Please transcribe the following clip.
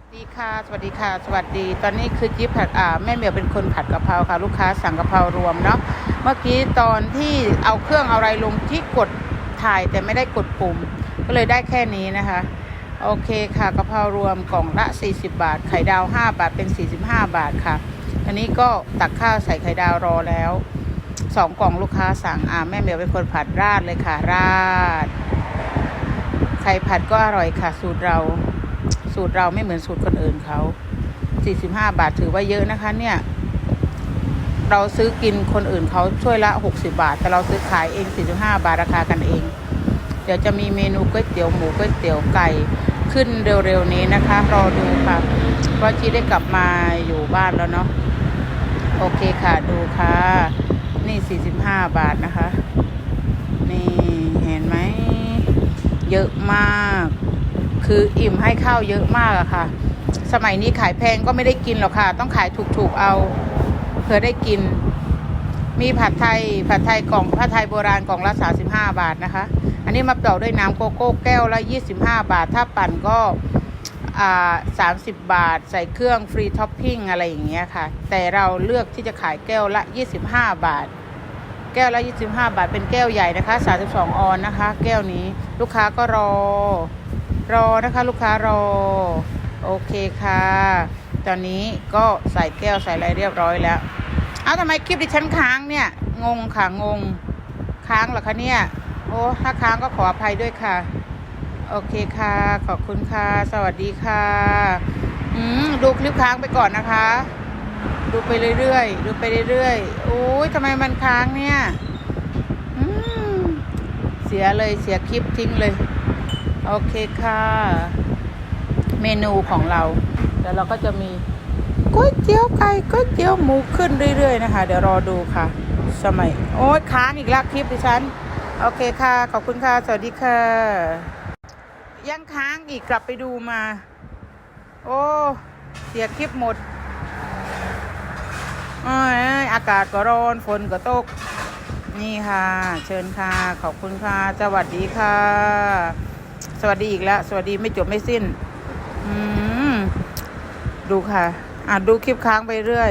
วัสดีค่ะ สวัสดีค่ะ สวัสดี ตอนนี้คือจิ๊บผัดอ่าแม่เหมียวเป็นคนผัดกะเพราค่ะ ลูกค้าสั่งกะเพรารวมเนาะ เมื่อกี้ตอนที่เอาเครื่องเอาอะไรลงที่กดถ่ายแต่ไม่ได้กดปุ่ม ก็เลยได้แค่นี้นะคะ โอเคค่ะกะเพรารวมกล่องละ 40 บาท ไข่ดาว 5 บาทเป็น 45 บาทค่ะ อันนี้ก็ตักข้าวใส่ไข่ดาวรอแล้วสองกล่องลูกค้าสั่งอ่าแม่เหมียวเป็นคนผัดราดเลยค่ะราดไข่ผัดก็อร่อยค่ะสูตรเรา สูตรเราไม่เหมือนสูตรคนอื่นเขา 45 บาทถือว่าเยอะนะคะ เนี่ย เราซื้อกินคนอื่นเขาช่วยละ 60 บาท แต่เราซื้อขายเอง 45 บาทราคากันเอง เดี๋ยวจะมีเมนูก๋วยเตี๋ยวหมูก๋วยเตี๋ยวไก่ขึ้นเร็วๆนี้นะคะ รอดูค่ะเพราะจีได้กลับมาอยู่บ้านแล้วเนาะ โอเคค่ะ ดูค่ะ นี่ 45 บาทนะคะ นี่เห็นไหม เยอะมาก คืออิ่มให้ข้าวเยอะมากอะค่ะ สมัยนี้ขายแพงก็ไม่ได้กินหรอกค่ะ ต้องขายถูกๆเอาเพื่อได้กิน มีผัดไทยผัดไทยกล่องผัดไทยโบราณกล่องละ35 บาทนะคะ อันนี้มาเป่าด้วยน้ำโกโก้แก้วละ 25 บาท ถ้าปั่นก็อ่า30บาท ใส่เครื่องฟรีท็อปปิ้งอะไรอย่างเงี้ยค่ะ แต่เราเลือกที่จะขายแก้วละ 25 บาท แก้วละ 25 บาทเป็นแก้วใหญ่นะคะ 32 ออนนะคะ แก้วนี้ลูกค้าก็รอ รอนะคะลูกค้ารอ โอเคค่ะ ตอนนี้ก็ใส่แก้วใส่อะไรเรียบร้อยแล้ว เอาทำไมคลิปดิฉันค้างเนี่ย งงค่ะงง ค้างเหรอคะเนี่ย โอ้ถ้าค้างก็ขออภัยด้วยค่ะ โอเคค่ะ ขอบคุณค่ะ สวัสดีค่ะอืมดูคลิปค้างไปก่อนนะคะ ดูไปเรื่อยๆดูไปเรื่อยๆโอ้ยทำไมมันค้างเนี่ยอืมเสียเลยเสียคลิปทิ้งเลย โอเคค่ะ เมนูของเราเดี๋ยวเราก็จะมีก๋วยเตี๋ยวไก่ก๋วยเตี๋ยวหมูขึ้นเรื่อยๆนะคะ เดี๋ยวรอดูค่ะ สมัย โอ้ยค้างอีกแล้วคลิปดิฉัน โอเคค่ะ ขอบคุณค่ะ สวัสดีค่ะ ยังค้างอีกกลับไปดูมา โอ้ เสียคลิปหมดอ้ยอากาศก็ร้อนฝนก็ตก นี่ค่ะ เชิญค่ะ ขอบคุณค่ะ สวัสดีค่ะ สวัสดีอีกแล้ว สวัสดีไม่จบไม่สิ้น อืม ดูค่ะ อะดูคลิปค้างไปเรื่อย